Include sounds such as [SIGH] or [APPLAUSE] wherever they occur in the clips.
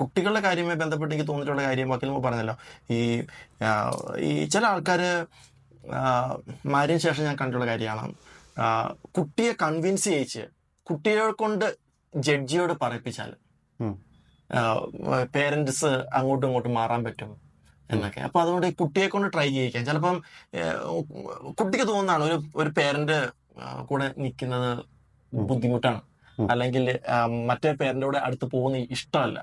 കുട്ടികളുടെ കാര്യമായി ബന്ധപ്പെട്ട് എനിക്ക് തോന്നിയിട്ടുള്ള കാര്യം ബാക്കി നമ്മൾ പറഞ്ഞല്ലോ. ഈ ഈ ചില ആൾക്കാർ മാരിന് ശേഷം ഞാൻ കണ്ടിട്ടുള്ള കാര്യമാണ്. കുട്ടിയെ കൺവിൻസ് ചെയ്യിച്ച് കുട്ടിയെ കൊണ്ട് ജഡ്ജിയോട് പറയിപ്പിച്ചാൽ. പേരൻസ് അങ്ങോട്ടും ഇങ്ങോട്ടും മാറാൻ പറ്റും എന്നൊക്കെ. അപ്പൊ അതുകൊണ്ട് ഈ കുട്ടിയെ കൊണ്ട് ട്രൈ ചെയ്യിക്കാം. ചിലപ്പം കുട്ടിക്ക് തോന്നുന്നതാണ് ഒരു ഒരു പേരന്റ് കൂടെ നിൽക്കുന്നത് ബുദ്ധിമുട്ടാണ്. അല്ലെങ്കിൽ മറ്റേ പേരന്റെ കൂടെ അടുത്ത് പോകുന്ന ഇഷ്ടമല്ല.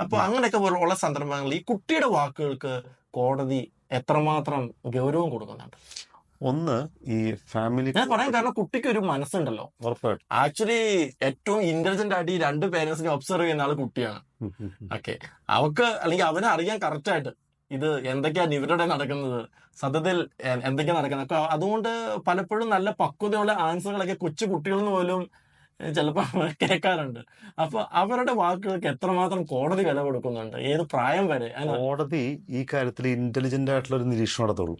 അപ്പൊ അങ്ങനെയൊക്കെ ഉള്ള സന്ദർഭങ്ങളിൽ ഈ കുട്ടിയുടെ വാക്കുകൾക്ക് കോടതി എത്രമാത്രം ഗൗരവം കൊടുക്കുന്നുണ്ട്? ഒന്ന് ഈ ഫാമിലി ഞാൻ പറയാൻ കാരണം കുട്ടിക്ക് ഒരു മനസ്സുണ്ടല്ലോ. ഉറപ്പായിട്ടും. ആക്ച്വലി ഏറ്റവും ഇന്റലിജന്റ് ആയിട്ട് ഈ രണ്ട് പേരൻസിനെ ഒബ്സർവ് ചെയ്യുന്ന ആൾ കുട്ടിയാണ്. ഓക്കെ. അവക്ക് അല്ലെങ്കിൽ അവനെ അറിയാൻ കറക്റ്റ് ആയിട്ട് ഇത് എന്തൊക്കെയാണ് ഇവരുടെ നടക്കുന്നത് സത്യത്തിൽ എന്തൊക്കെയാണ് നടക്കുന്നത്. അതുകൊണ്ട് പലപ്പോഴും നല്ല പക്വതയുള്ള ആൻസറുകളൊക്കെ കൊച്ചു കുട്ടികളിൽ നിന്ന് പോലും ചിലപ്പോൾ കേൾക്കാറുണ്ട്. അപ്പൊ അവരുടെ വാക്കുകൾക്ക് എത്രമാത്രം കോടതി വില കൊടുക്കുന്നുണ്ട്? ഏത് പ്രായം വരെ? കോടതി ഈ കാര്യത്തിൽ ഇന്റലിജന്റ് ആയിട്ടുള്ള ഒരു നിരീക്ഷണം നടത്തുള്ളൂ.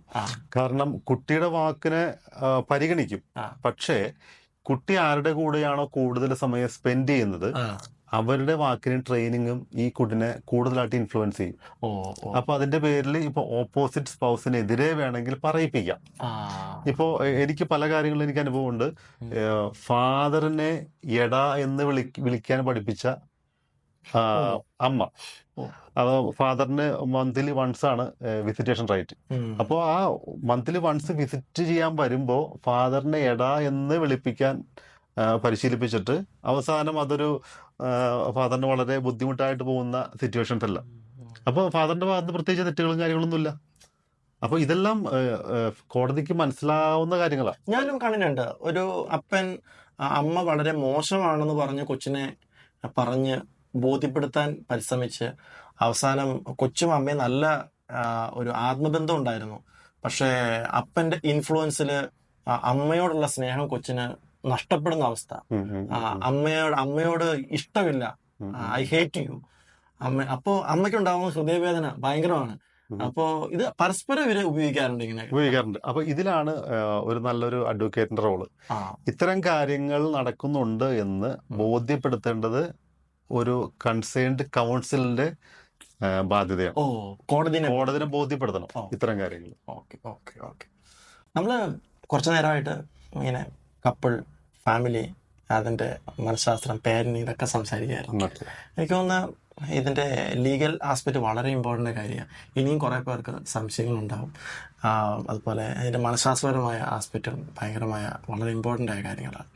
കാരണം കുട്ടിയുടെ വാക്കിനെ പരിഗണിക്കും. പക്ഷേ കുട്ടി ആരുടെ കൂടെയാണോ കൂടുതൽ സമയം സ്പെൻഡ് ചെയ്യുന്നത്. അവരുടെ വാക്കിനും ട്രെയിനിങ്ങും ഈ കുട്ടിനെ കൂടുതലായിട്ട് ഇൻഫ്ലുവൻസ് ചെയ്യും. അപ്പൊ അതിന്റെ പേരിൽ ഇപ്പൊ ഓപ്പോസിറ്റ് സ്പൗസിനെതിരെ വേണമെങ്കിൽ പറയിപ്പിക്കാം. ഇപ്പോ എനിക്ക് പല കാര്യങ്ങളും എനിക്ക് അനുഭവമുണ്ട്. ഫാദറിനെ എടാ എന്ന് വിളി വിളിക്കാൻ പഠിപ്പിച്ച അമ്മ. അത് ഫാദറിന് മന്ത്ലി വൺസ് ആണ് വിസിറ്റേഷൻ റൈറ്റ്. അപ്പോൾ ആ മന്ത്ലി വൺസ് വിസിറ്റ് ചെയ്യാൻ വരുമ്പോൾ ഫാദറിനെ എടാ എന്ന് വിളിപ്പിക്കാൻ പരിശീലിപ്പിച്ചിട്ട് അവസാനം അതൊരു ഫാദറിന് വളരെ ബുദ്ധിമുട്ടായിട്ട് പോകുന്ന സിറ്റുവേഷൻസ് അല്ല അപ്പോൾ ഫാദറിന്റെ ഭാഗത്ത് പ്രത്യേകിച്ച് തെറ്റുകളും കാര്യങ്ങളൊന്നുമില്ല. അപ്പോൾ ഇതെല്ലാം കോടതിക്ക് മനസ്സിലാവുന്ന കാര്യങ്ങളാണ് ഞാനും കണ്ടിട്ടുണ്ട് ഒരു അപ്പൻ അമ്മ വളരെ മോശമാണെന്ന് പറഞ്ഞ് കൊച്ചിനെ പറഞ്ഞ് ബോധ്യപ്പെടുത്താൻ പരിശ്രമിച്ച് അവസാനം കൊച്ചും അമ്മയും നല്ല ഒരു ആത്മബന്ധം ഉണ്ടായിരുന്നു. പക്ഷേ അപ്പന്റെ ഇൻഫ്ലുവൻസിൽ അമ്മയോടുള്ള സ്നേഹം കൊച്ചിന് നഷ്ടപ്പെടുന്ന അവസ്ഥ. അമ്മയോട് അമ്മയോട് ഇഷ്ടമില്ല. ഐ ഹേറ്റ് യു അമ്മ അപ്പോ അമ്മയ്ക്കുണ്ടാവുന്ന ഹൃദയവേദന ഭയങ്കരമാണ്. അപ്പോ ഇത് പരസ്പരം ഇവർ ഉപയോഗിക്കാറുണ്ട് ഇങ്ങനെ. ഉപയോഗിക്കാറുണ്ട്. അപ്പൊ ഇതിലാണ് ഒരു നല്ലൊരു അഡ്വക്കേറ്റിന്റെ റോൾ ഇത്തരം കാര്യങ്ങൾ നടക്കുന്നുണ്ട് എന്ന് ബോധ്യപ്പെടുത്തേണ്ടത് ഒരു കൺസേൺഡ് കൗൺസിലിന്റെ ബാധ്യതയാണ്. ഓ കോടതിനെ കോടതിനെ ബോധ്യപ്പെടുത്തണം ഇത്തരം കാര്യങ്ങൾ. Okay okay okay. നമ്മൾ കുറച്ച് നേരമായിട്ട് ഇങ്ങനെ കപ്പിൾ ഫാമിലി അതിന്റെ മനഃശാസ്ത്രം പേരന്റ് ഇതൊക്കെ സംസാരിക്കുകയായിരുന്നു എനിക്ക് തോന്നുന്ന ഇതിന്റെ ലീഗൽ ആസ്പെക്റ്റ് വളരെ ഇമ്പോർട്ടന്റ് കാര്യമാണ്. ഇനിയും കുറേ പേർക്ക് സംശയങ്ങളുണ്ടാവും. അതുപോലെ അതിന്റെ മനഃശാസ്ത്രപരമായ ആസ്പെക്റ്റും ഭയങ്കരമായ വളരെ ഇമ്പോർട്ടന്റ് ആയ കാര്യങ്ങളാണ്.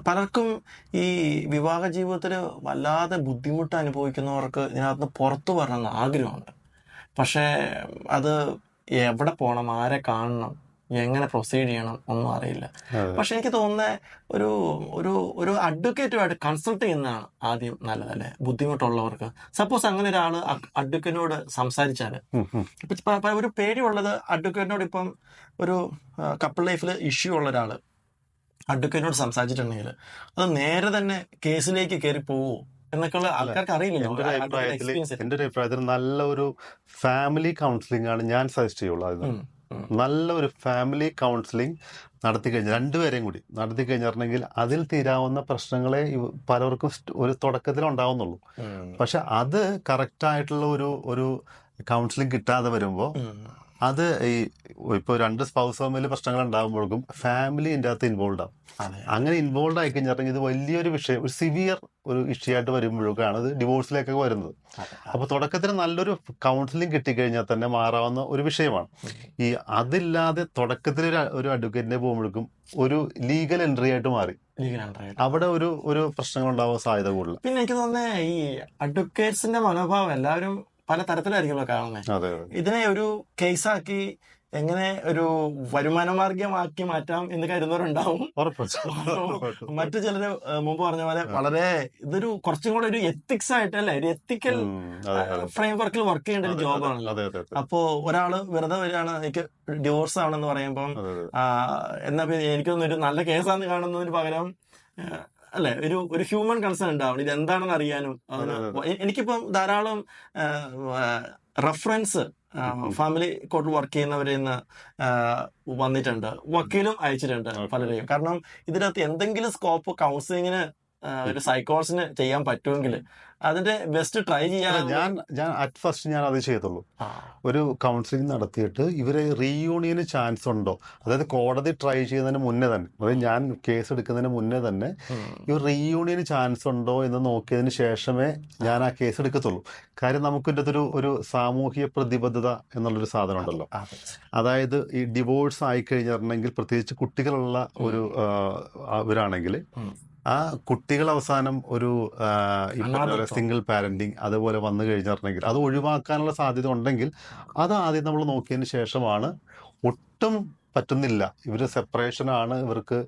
പലർക്കും ഈ വിവാഹ ജീവിതത്തിൽ വല്ലാതെ ബുദ്ധിമുട്ട് അനുഭവിക്കുന്നവർക്ക് ഇതിനകത്ത് പുറത്തു വരണം എന്ന് ആഗ്രഹമുണ്ട്. പക്ഷേ അത് എവിടെ പോകണം ആരെ കാണണം എങ്ങനെ പ്രൊസീഡ് ചെയ്യണം ഒന്നും അറിയില്ല. പക്ഷെ എനിക്ക് തോന്നുന്ന ഒരു ഒരു ഒരു അഡ്വക്കേറ്റുമായിട്ട് കൺസൾട്ട് ചെയ്യുന്നതാണ് ആദ്യം നല്ലതല്ലേ ബുദ്ധിമുട്ടുള്ളവർക്ക്. സപ്പോസ് അങ്ങനെ ഒരാൾ അഡ്വക്കേറ്റിനോട് സംസാരിച്ചാൽ ഒരു പേടിയുള്ളത് അഡ്വക്കേറ്റിനോട് ഇപ്പം ഒരു കപ്പിൾ ലൈഫിൽ ഇഷ്യൂ ഉള്ള ഒരാൾ അഡ്വക്കേറ്റിനോട് സംസാരിച്ചിട്ടുണ്ടെങ്കിൽ അത് നേരെ തന്നെ കേസിലേക്ക് കയറി പോവോ എന്നൊക്കെയുള്ള ആൾക്കാർക്ക് അറിയില്ല എന്റെ ഒരു അഭിപ്രായത്തിൽ എക്സ്പീരിയൻസ് എന്റെ അഭിപ്രായത്തിൽ നല്ല ഒരു ഫാമിലി കൗൺസിലിംഗ് ആണ് ഞാൻ സജസ്റ്റ് ചെയ്യുള്ളൂ അതിന് നല്ല ഒരു ഫാമിലി കൗൺസിലിംഗ് നടത്തി കഴിഞ്ഞാൽ രണ്ടുപേരെയും കൂടി നടത്തി കഴിഞ്ഞിട്ടുണ്ടെങ്കിൽ അതിൽ തീരാവുന്ന പ്രശ്നങ്ങളെ പലർക്കും ഒരു തുടക്കത്തിൽ ഉണ്ടാവുന്നുള്ളൂ പക്ഷെ അത് കറക്റ്റായിട്ടുള്ള ഒരു ഒരു കൗൺസിലിംഗ് കിട്ടാതെ വരുമ്പോൾ അത് ഈ ഇപ്പൊ രണ്ട് സ്പൗസ് തമ്മിൽ പ്രശ്നങ്ങൾ ഉണ്ടാകുമ്പോഴേക്കും ഫാമിലി ഇതിന്റെ അകത്ത് ഇൻവോൾവ് ആവും. അങ്ങനെ ഇൻവോൾവ് ആയി കഴിഞ്ഞിട്ടുണ്ടെങ്കിൽ ഇത് വലിയൊരു വിഷയം ഒരു സിവിയർ ഒരു ഇഷ്യൂ ആയിട്ട് വരുമ്പോഴേക്കാണ് ഇത് ഡിവോഴ്സിലേക്കൊക്കെ വരുന്നത്. അപ്പോൾ അപ്പൊ തുടക്കത്തിൽ നല്ലൊരു കൗൺസിലിംഗ് കിട്ടിക്കഴിഞ്ഞാൽ തന്നെ മാറാവുന്ന ഒരു വിഷയമാണ്. ഈ അതില്ലാതെ തുടക്കത്തിൽ ഒരു ഒരു അഡ്വക്കേറ്റിനെ പോകുമ്പോഴേക്കും ഒരു ലീഗൽ എൻട്രി ആയിട്ട് മാറി. അവിടെ ഒരു ഒരു പ്രശ്നങ്ങൾ ഉണ്ടാവാൻ സാധ്യത കൂടുതൽ പിന്നെ എനിക്ക് തോന്നുന്നത് ഈ അഡ്വക്കേറ്റ്സിന്റെ മനോഭാവം എല്ലാവരും പല തരത്തിലായിരിക്കുമല്ലോ കാണുന്നത് ഇതിനെ ഒരു കേസാക്കി എങ്ങനെ ഒരു വരുമാന മാർഗമാക്കി മാറ്റാം എന്ന് കരുതുന്നവരുണ്ടാവും. മറ്റു ചിലര് ഏഹ്, മുമ്പ് പറഞ്ഞ പോലെ വളരെ ഇതൊരു കുറച്ചും കൂടെ ഒരു എത്തിക്സ് ആയിട്ട് അല്ലെ ഒരു എത്തിക്കൽ ഫ്രെയിം വർക്കിൽ വർക്ക് ചെയ്യേണ്ട ഒരു ജോബാണല്ലോ അപ്പോ ഒരാൾ വെറുതെ വരികയാണ് എനിക്ക് ഡിവോഴ്സ് ആണെന്ന് പറയുമ്പം അതെ അതെ. ആ, എന്നാ പിന്നെ എനിക്കൊന്നും ഒരു നല്ല കേസാന്ന് കാണുന്നതിന് പകരം അല്ലെ? ഒരു ഒരു ഹ്യൂമൻ കൺസേൺ ഉണ്ടാവണം. ഇത് എന്താണെന്ന് അറിയാനും എനിക്കിപ്പം ധാരാളം റഫറൻസ് ഫാമിലി കോർട്ടിൽ വർക്ക് ചെയ്യുന്നവരിൽ നിന്ന് വന്നിട്ടുണ്ട്. വക്കീലും അയച്ചിട്ടുണ്ട്. പലരെയും. കാരണം ഇതിനകത്ത് എന്തെങ്കിലും സ്കോപ്പ് കൗൺസിലിങ്ങിന് ഒരു സൈക്കോളജിന് ചെയ്യാൻ പറ്റുമെങ്കിൽ അതിന്റെ ബെസ്റ്റ് ട്രൈ ചെയ്യാൻ ഞാൻ ഞാൻ അറ്റ് ഫസ്റ്റ് ഞാൻ അത് ചെയ്തുള്ളൂ. ഒരു കൗൺസിലിംഗ് നടത്തിയിട്ട് ഇവരെ റീയൂണിയന് ചാൻസ് ഉണ്ടോ? അതായത് കോടതി ട്രൈ ചെയ്യുന്നതിന് മുന്നേ തന്നെ. അതായത് ഞാൻ കേസ് എടുക്കുന്നതിന് മുന്നേ തന്നെ ഇവർ റീയൂണിയന് ചാൻസ് ഉണ്ടോ എന്ന് നോക്കിയതിന് ശേഷമേ ഞാൻ ആ കേസ് എടുക്കത്തുള്ളൂ. കാര്യം നമുക്ക് ഇതിന്റെ ഒരു ഒരു സാമൂഹിക പ്രതിബദ്ധത എന്നുള്ളൊരു സാധനം ഉണ്ടല്ലോ. അതായത് ഈ ഡിവോഴ്സ് ആയി കഴിഞ്ഞിട്ടുണ്ടെങ്കിൽ പ്രത്യേകിച്ച് കുട്ടികളുള്ള ഒരു ഇവരാണെങ്കിൽ. ആ കുട്ടികൾ അവസാനം ഒരു. സിംഗിൾ പാരന്റിങ് അതുപോലെ വന്നു കഴിഞ്ഞിട്ടുണ്ടെങ്കിൽ അത് ഒഴിവാക്കാനുള്ള സാധ്യത ഉണ്ടെങ്കിൽ അത് ആദ്യം നമ്മൾ നോക്കിയതിന് ശേഷമാണ് ഒട്ടും പറ്റുന്നില്ല. ഇവർ സെപ്പറേഷനാണ് ഇവർക്ക്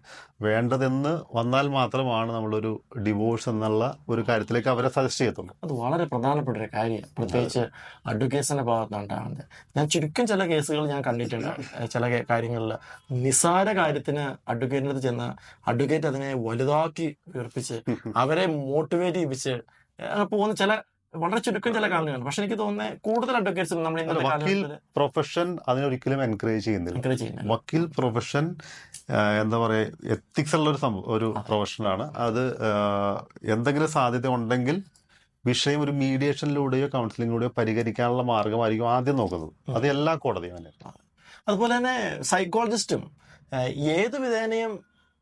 വേണ്ടതെന്ന് വന്നാൽ മാത്രമാണ് നമ്മളൊരു ഡിവോഴ്സ് എന്നുള്ള ഒരു കാര്യത്തിലേക്ക് അവരെ സജസ്റ്റ് ചെയ്യത്തുള്ളൂ. അത് വളരെ പ്രധാനപ്പെട്ട ഒരു കാര്യമാണ്. പ്രത്യേകിച്ച് അഡ്വക്കേഷന്റെ ഭാഗത്തുണ്ടാകുന്നത് ഞാൻ ചുരുക്കം ചില കേസുകൾ ഞാൻ കണ്ടിട്ടുണ്ട്. ചില കാര്യങ്ങളിൽ നിസാര കാര്യത്തിന് അഡ്വക്കേറ്റിന്റെ അടുത്ത് ചെന്ന് അഡ്വക്കേറ്റ് അതിനെ വലുതാക്കി ഉയർപ്പിച്ച് അവരെ മോട്ടിവേറ്റ് ചെയ്യിപ്പിച്ച് പോകുന്ന ചില വളരെ ചുരുക്കം ചില കാണുകയാണ് പക്ഷെ എനിക്ക് തോന്നുന്നത് കൂടുതൽ അഡ്വക്കേറ്റ്സ് നമ്മൾ വക്കീൽ പ്രൊഫഷൻ അതിനൊരിക്കലും എൻകറേജ് ചെയ്യുന്നില്ല. വക്കീൽ പ്രൊഫഷൻ എന്താ പറയുക എത്തിക്സ് ഉള്ള ഒരു സംഭവം ഒരു പ്രൊഫഷനാണ് അത് എന്തെങ്കിലും സാധ്യത ഉണ്ടെങ്കിൽ വിഷയം ഒരു മീഡിയേഷനിലൂടെയോ കൗൺസിലിങ്ങിലൂടെയോ പരിഹരിക്കാനുള്ള മാർഗമായിരിക്കും ആദ്യം നോക്കുന്നത്. അത് എല്ലാ കോടതിയും അതുപോലെ തന്നെ സൈക്കോളജിസ്റ്റും ഏത് വിധേനയും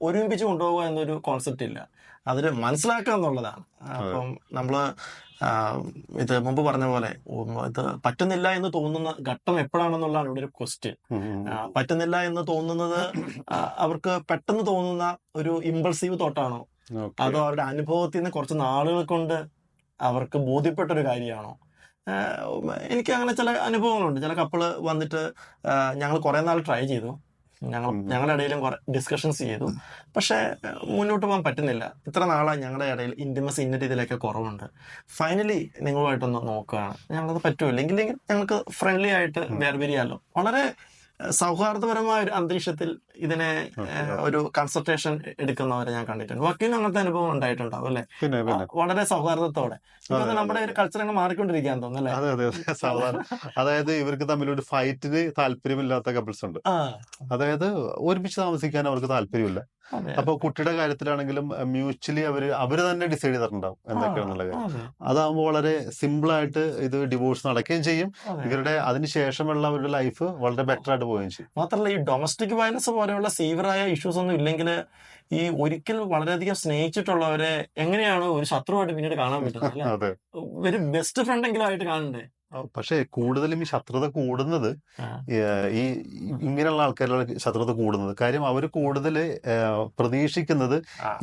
ഒരുമിപ്പിച്ച് കൊണ്ടുപോകുക എന്നൊരു കോൺസെപ്റ്റ് ഇല്ല. അതിൽ മനസ്സിലാക്കുക എന്നുള്ളതാണ്. അപ്പം നമ്മൾ ഇത് മുമ്പ് പറഞ്ഞ പോലെ ഇത് പറ്റുന്നില്ല എന്ന് തോന്നുന്ന ഘട്ടം എപ്പോഴാണെന്നുള്ളതാണ് ഇവിടെ ഒരു ക്വസ്റ്റ്യൻ. പറ്റുന്നില്ല എന്ന് തോന്നുന്നത് അവർക്ക് പെട്ടെന്ന് തോന്നുന്ന ഒരു ഇമ്പൾസീവ് തോട്ടാണോ അതോ അവരുടെ അനുഭവത്തിൽ നിന്ന് കുറച്ച് നാളുകൾ കൊണ്ട് അവർക്ക് ബോധ്യപ്പെട്ട ഒരു കാര്യമാണോ എനിക്ക് അങ്ങനെ ചില അനുഭവങ്ങളുണ്ട്. ചില കപ്പിൾ വന്നിട്ട് ഞങ്ങൾ കുറെ നാൾ ട്രൈ ചെയ്തു. ഞങ്ങൾ ഞങ്ങളുടെ ഇടയിലും കുറെ ഡിസ്കഷൻസ് ചെയ്തു. പക്ഷേ മുന്നോട്ട് പോകാൻ പറ്റുന്നില്ല. ഇത്ര നാളായി ഞങ്ങളുടെ ഇടയിൽ ഇന്റിമസി ഇന്ന രീതിയിലൊക്കെ കുറവുണ്ട്. ഫൈനലി നിങ്ങളുമായിട്ടൊന്ന് നോക്കുകയാണ്. ഞങ്ങളത് പറ്റൂല്ലെങ്കിൽ ഞങ്ങൾക്ക് ഫ്രണ്ട്ലി ആയിട്ട് വേർപിരിയാലോ? വളരെ സൗഹാർദ്ദപരമായ ഒരു അന്തരീക്ഷത്തിൽ ഇതിനെ ഒരു കൺസൾട്ടേഷൻ എടുക്കുന്നവരെ ഞാൻ കണ്ടിട്ടുണ്ട്. വക്കീലിന് അങ്ങനത്തെ അനുഭവം ഉണ്ടായിട്ടുണ്ടാവും അല്ലെ? വളരെ സൗഹാർദ്ദത്തോടെ. നമ്മുടെ ഒരു കൾച്ചർ അങ്ങ് മാറിക്കൊണ്ടിരിക്കാൻ തോന്നുന്നു അല്ലേ? അതെ അതെ അതെ. സാധാരണ അതായത് ഇവർക്ക് തമ്മിൽ ഒരു ഫൈറ്റിന് താല്പര്യമില്ലാത്ത കപ്പിൾസ് ഉണ്ട്. അതായത് ഒരുമിച്ച് താമസിക്കാൻ അവർക്ക് താല്പര്യമില്ല. അപ്പൊ കുട്ടിയുടെ കാര്യത്തിലാണെങ്കിലും മ്യൂച്വലി അവർ അവർ തന്നെ ഡിസൈഡ് ചെയ്തിട്ടുണ്ടാവും എന്തൊക്കെയാണെന്നുള്ള കാര്യം. അതെ. അതാകുമ്പോൾ വളരെ സിമ്പിൾ ആയിട്ട് ഇത് ഡിവോഴ്സ് നടക്കുകയും ചെയ്യും. ഇവരുടെ അതിനുശേഷമുള്ള അവരുടെ ലൈഫ് വളരെ ബെറ്റർ ആയിട്ട് പോവുകയും ചെയ്യും. മാത്രമല്ല ഈ ഡൊമസ്റ്റിക് വയലൻസ് പോലെയുള്ള സീവറായ ഇഷ്യൂസ് ഒന്നും ഇല്ലെങ്കിൽ ഈ ഒരിക്കൽ വളരെയധികം സ്നേഹിച്ചിട്ടുള്ളവരെ എങ്ങനെയാണ് ഒരു ശത്രുവായിട്ട് പിന്നീട് കാണാൻ പറ്റുന്നത് [LAUGHS] ഒരു ബെസ്റ്റ് ഫ്രണ്ട് എങ്കിലും ആയിട്ട് കാണണ്ടേ? പക്ഷേ കൂടുതലും ഈ ശത്രുത കൂടുന്നത് ഈ ഇങ്ങനെയുള്ള ആൾക്കാരുടെ ശത്രുത കൂടുന്നത്. കാര്യം അവർ കൂടുതൽ പ്രതീക്ഷിക്കുന്നത്.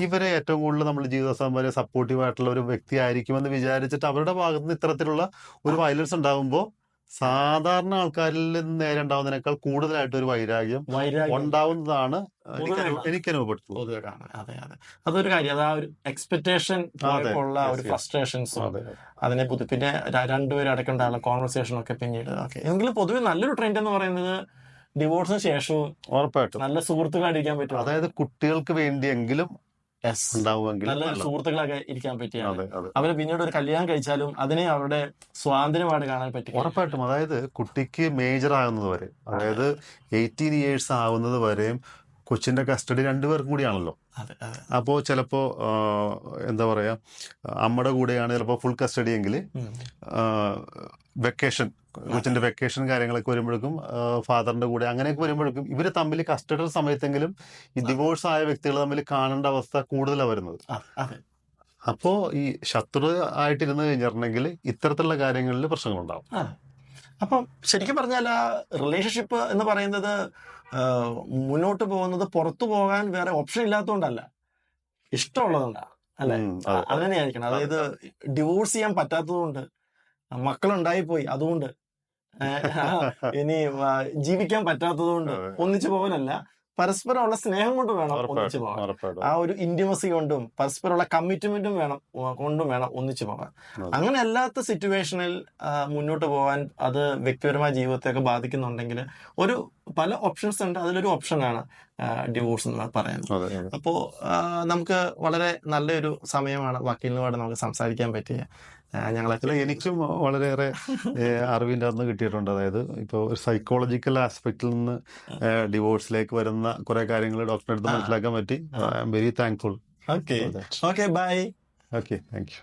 ഇവരെ ഏറ്റവും കൂടുതൽ നമ്മൾ ജീവിതസമ്പരെ സപ്പോർട്ടീവ് ആയിട്ടുള്ള ഒരു വ്യക്തി ആയിരിക്കുമെന്ന് വിചാരിച്ചിട്ട് അവരുടെ ഭാഗത്ത് നിന്ന് ഇത്തരത്തിലുള്ള ഒരു വയലൻസ് ഉണ്ടാകുമ്പോൾ സാധാരണ ആൾക്കാരിൽ നിന്ന് നേരെ ഉണ്ടാവുന്നതിനേക്കാൾ കൂടുതലായിട്ട് ഒരു വൈരാഗ്യം ഉണ്ടാവുന്നതാണ് എനിക്ക് അനുഭവപ്പെടുത്തുന്നത്. അതെ അതെ. അതൊരു കാര്യം. അത് ആ ഒരു എക്സ്പെക്ടേഷൻ ഉള്ള ഒരു ഫ്രസ്ട്രേഷൻസ് അതിനെ പുതു പിന്നെ രണ്ടുപേരും അടക്കണ്ടായുള്ള കോൺവെർസേഷൻ ഒക്കെ പിന്നീട് ഓക്കെ. എങ്കിലും പൊതുവെ നല്ലൊരു ട്രെൻഡ് എന്ന് പറയുന്നത് ഡിവോഴ്സിന് ശേഷവും ഉറപ്പായിട്ടും. നല്ല സുഹൃത്തുക്കളായിരിക്കാൻ പറ്റും. അതായത് കുട്ടികൾക്ക് വേണ്ടിയെങ്കിലും ഉണ്ടാവുമെങ്കിൽ നല്ല സുഹൃത്തുക്കളൊക്കെ ഇരിക്കാൻ പറ്റിയാണ്. അവർ പിന്നീട് ഒരു കല്യാണം കഴിച്ചാലും അതിനെ അവരുടെ സ്വാതന്ത്ര്യമായിട്ട് കാണാൻ പറ്റും ഉറപ്പായിട്ടും. അതായത് കുട്ടിക്ക് മേജർ ആകുന്നത് വരെ അതായത് എയ്റ്റീൻ ഇയേഴ്സ് ആവുന്നത് വരെയും കൊച്ചിന്റെ കസ്റ്റഡി രണ്ടുപേർക്കും കൂടിയാണല്ലോ. അപ്പോൾ ചിലപ്പോ എന്താ പറയാ അമ്മയുടെ കൂടെയാണ് ചിലപ്പോ ഫുൾ കസ്റ്റഡി എങ്കിൽ വെക്കേഷൻ കൊച്ചിന്റെ വെക്കേഷൻ കാര്യങ്ങളൊക്കെ വരുമ്പോഴേക്കും ഫാദറിന്റെ കൂടെ അങ്ങനെയൊക്കെ വരുമ്പോഴേക്കും ഇവർ തമ്മിൽ കസ്റ്റഡി സമയത്തെങ്കിലും ഈ ഡിവോഴ്സ് ആയ വ്യക്തികൾ തമ്മിൽ കാണേണ്ട അവസ്ഥ കൂടുതലാണ് വരുന്നത്. അപ്പോൾ ഈ ശത്രു ആയിട്ടിരുന്ന് കഴിഞ്ഞിട്ടുണ്ടെങ്കിൽ ഇത്തരത്തിലുള്ള കാര്യങ്ങളിൽ പ്രശ്നങ്ങളുണ്ടാവും. അപ്പം ശരിക്കും പറഞ്ഞാൽ ആ റിലേഷൻഷിപ്പ് എന്ന് പറയുന്നത് മുന്നോട്ട് പോകുന്നത് പുറത്തു പോകാൻ വേറെ ഓപ്ഷൻ ഇല്ലാത്തതുകൊണ്ടല്ല ഇഷ്ടമുള്ളതുകൊണ്ടാണ് അല്ലെ. അങ്ങനെയായിരിക്കണം അതായത് ഡിവോഴ്സ് ചെയ്യാൻ പറ്റാത്തതുകൊണ്ട് മക്കളുണ്ടായി പോയി അതുകൊണ്ട് ഇനി ജീവിക്കാൻ പറ്റാത്തതുകൊണ്ട്. ഒന്നിച്ചു പോകാനല്ല പരസ്പരമുള്ള സ്നേഹം കൊണ്ട് വേണം ഒന്നിച്ചു പോകാൻ. ആ ഒരു ഇന്റിമസി കൊണ്ടും പരസ്പരമുള്ള കമ്മിറ്റ്മെന്റും വേണം കൊണ്ടും വേണം ഒന്നിച്ചു പോകാൻ. അങ്ങനെ അല്ലാത്ത സിറ്റുവേഷനിൽ മുന്നോട്ട് പോകാൻ അത് വ്യക്തിപരമായ ജീവിതത്തെയൊക്കെ ബാധിക്കുന്നുണ്ടെങ്കിൽ ഒരു പല ഓപ്ഷൻസ് ഉണ്ട്. അതിലൊരു ഓപ്ഷനാണ് ഡിവോഴ്സ് എന്ന് പറയുന്നത്. അപ്പോൾ നമുക്ക് വളരെ നല്ലൊരു സമയമാണ് വക്കീലിനോട് നമുക്ക് സംസാരിക്കാൻ പറ്റിയ. ഞങ്ങളെ എനിക്കും വളരെയേറെ അറിവിന്റെ അന്ന് കിട്ടിയിട്ടുണ്ട്. അതായത് ഇപ്പോൾ ഒരു സൈക്കോളജിക്കൽ ആസ്പെക്റ്റിൽ നിന്ന് ഡിവോഴ്സിലേക്ക് വരുന്ന കുറേ കാര്യങ്ങൾ ഡോക്ടറെ അടുത്ത്. മനസ്സിലാക്കാൻ പറ്റി. I'm very thankful okay okay bye okay thank you